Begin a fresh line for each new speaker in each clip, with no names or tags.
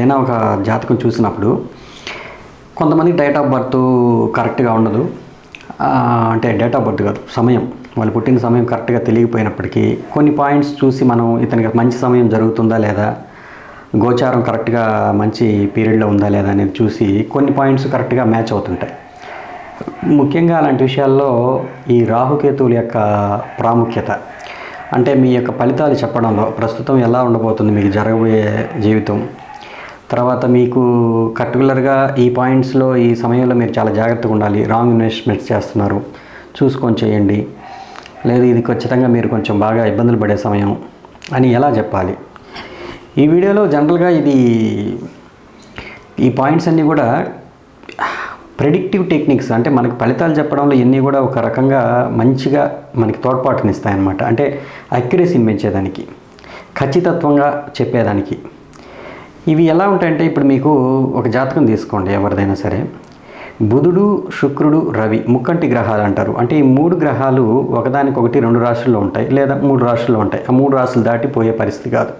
ఏదైనా ఒక జాతకం చూసినప్పుడు కొంతమంది డేట్ ఆఫ్ బర్త్ కరెక్ట్గా ఉండదు. అంటే డేట్ ఆఫ్ బర్త్ కాదు సమయం. వాళ్ళు పుట్టిన సమయం కరెక్ట్గా తెలియకపోయినప్పటికీ కొన్ని పాయింట్స్ చూసి మనం ఇతనికి మంచి సమయం జరుగుతుందా లేదా గోచారం కరెక్ట్గా మంచి పీరియడ్లో ఉందా లేదా అనేది చూసి కొన్ని పాయింట్స్ కరెక్ట్గా మ్యాచ్ అవుతుంటాయి. ముఖ్యంగా అలాంటి విషయాల్లో ఈ రాహుకేతువుల యొక్క ప్రాముఖ్యత అంటే మీ యొక్క ఫలితాలు చెప్పడంలో ప్రస్తుతం ఎలా ఉండబోతుంది మీకు జరగబోయే జీవితం తర్వాత మీకు పర్టికులర్గా ఈ పాయింట్స్లో ఈ సమయంలో మీరు చాలా జాగ్రత్తగా ఉండాలి. రాంగ్ ఇన్వెస్ట్మెంట్స్ చేస్తున్నారు. చూసుకొని చేయండి. లేదు ఇది ఖచ్చితంగా మీరు కొంచెం బాగా ఇబ్బందులు పడే సమయం అని ఎలా చెప్పాలి? ఈ వీడియోలో జనరల్గా ఇది ఈ పాయింట్స్ అన్నీ కూడా ప్రెడిక్టివ్ టెక్నిక్స్ అంటే మనకి ఫలితాలు చెప్పడంలో ఇవన్నీ కూడా ఒక రకంగా మంచిగా మనకి తోడ్పాటునిస్తాయన్నమాట. అంటే అక్యురసీని పెంచేదానికి ఖచ్చితత్వంగా చెప్పేదానికి. ఇవి ఎలా ఉంటాయంటే ఇప్పుడు మీకు ఒక జాతకం తీసుకోండి ఎవరిదైనా సరే. బుధుడు శుక్రుడు రవి ముక్కంటి గ్రహాలు అంటారు. అంటే ఈ మూడు గ్రహాలు ఒకదానికొకటి రెండు రాశుల్లో ఉంటాయి లేదా మూడు రాశుల్లో ఉంటాయి. ఆ మూడు రాశులు దాటి పోయే పరిస్థితి కాదు.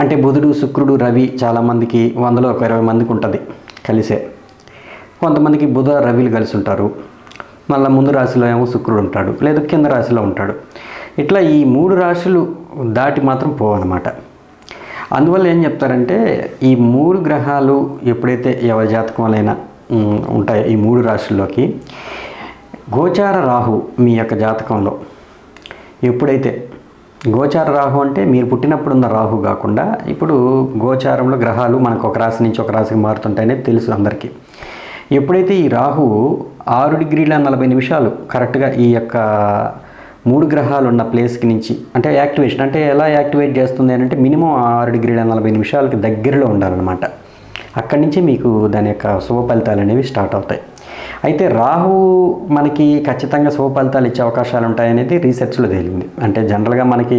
అంటే బుధుడు శుక్రుడు రవి చాలామందికి వందలో ఒక ఇరవై మందికి ఉంటుంది కలిసే. కొంతమందికి బుధ రవిలు కలిసి ఉంటారు. మళ్ళీ ముందు రాశిలో ఏమో శుక్రుడు ఉంటాడు లేదా కింద రాశిలో ఉంటాడు. ఇట్లా ఈ మూడు రాశులు దాటి మాత్రం పోవన్నమాట. అందువల్ల ఏం చెప్తారంటే ఈ మూడు గ్రహాలు ఎప్పుడైతే ఎవరి జాతకంలైనా ఉంటాయో ఈ మూడు రాశుల్లోకి గోచార రాహు మీ యొక్క జాతకంలో ఎప్పుడైతే గోచార రాహు అంటే మీరు పుట్టినప్పుడు ఉన్న రాహు కాకుండా ఇప్పుడు గోచారంలో గ్రహాలు మనకు ఒక రాశి నుంచి ఒక రాశికి మారుతుంటాయనేది తెలుసు అందరికీ. ఎప్పుడైతే ఈ రాహు ఆరు డిగ్రీల నలభై నిమిషాలు కరెక్ట్గా ఈ యొక్క మూడు గ్రహాలు ఉన్న ప్లేస్కి నుంచి అంటే యాక్టివేషన్ అంటే ఎలా యాక్టివేట్ చేస్తుంది అని అంటే మినిమం ఆరు డిగ్రీల నలభై నిమిషాలకి దగ్గరలో ఉండాలన్నమాట. అక్కడి నుంచి మీకు దాని యొక్క శుభ ఫలితాలు అనేవి స్టార్ట్ అవుతాయి. అయితే రాహు మనకి ఖచ్చితంగా శుభ ఫలితాలు ఇచ్చే అవకాశాలు ఉంటాయనేది రీసెర్చ్లో తేలింది. అంటే జనరల్గా మనకి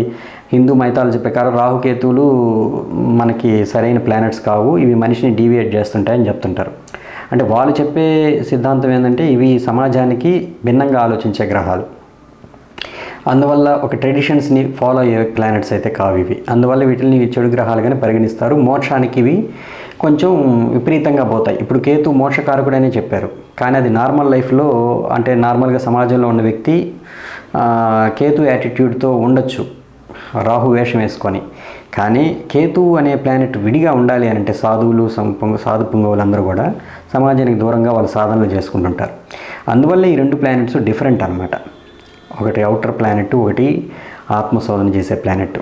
హిందూ మైథాలజీ ప్రకారం రాహుకేతువులు మనకి సరైన ప్లానెట్స్ కావు ఇవి మనిషిని డీవియేట్ చేస్తుంటాయని చెప్తుంటారు. అంటే వాళ్ళు చెప్పే సిద్ధాంతం ఏంటంటే ఇవి సమాజానికి భిన్నంగా ఆలోచించే గ్రహాలు. అందువల్ల ఒక ట్రెడిషన్స్ని ఫాలో అయ్యే ప్లానెట్స్ అయితే కావు ఇవి. అందువల్ల వీటిని చెడు గ్రహాలుగానే పరిగణిస్తారు. మోక్షానికి ఇవి కొంచెం విపరీతంగా పోతాయి. ఇప్పుడు కేతు మోక్షకారకుడనే చెప్పారు. కానీ అది నార్మల్ లైఫ్లో అంటే నార్మల్గా సమాజంలో ఉన్న వ్యక్తి కేతు యాటిట్యూడ్తో ఉండొచ్చు. రాహు వేషం వేసుకొని. కానీ కేతు అనే ప్లానెట్ విడిగా ఉండాలి అని అంటే సాధువులు సంపంగ సాధు పుంగవులందరూ కూడా సమాజానికి దూరంగా వాళ్ళు సాధనలు చేసుకుంటుంటారు. అందువల్ల ఈ రెండు ప్లానెట్స్ డిఫరెంట్ అన్నమాట. ఒకటి అవుటర్ ప్లానెట్ ఒకటి ఆత్మశోధన చేసే ప్లానెట్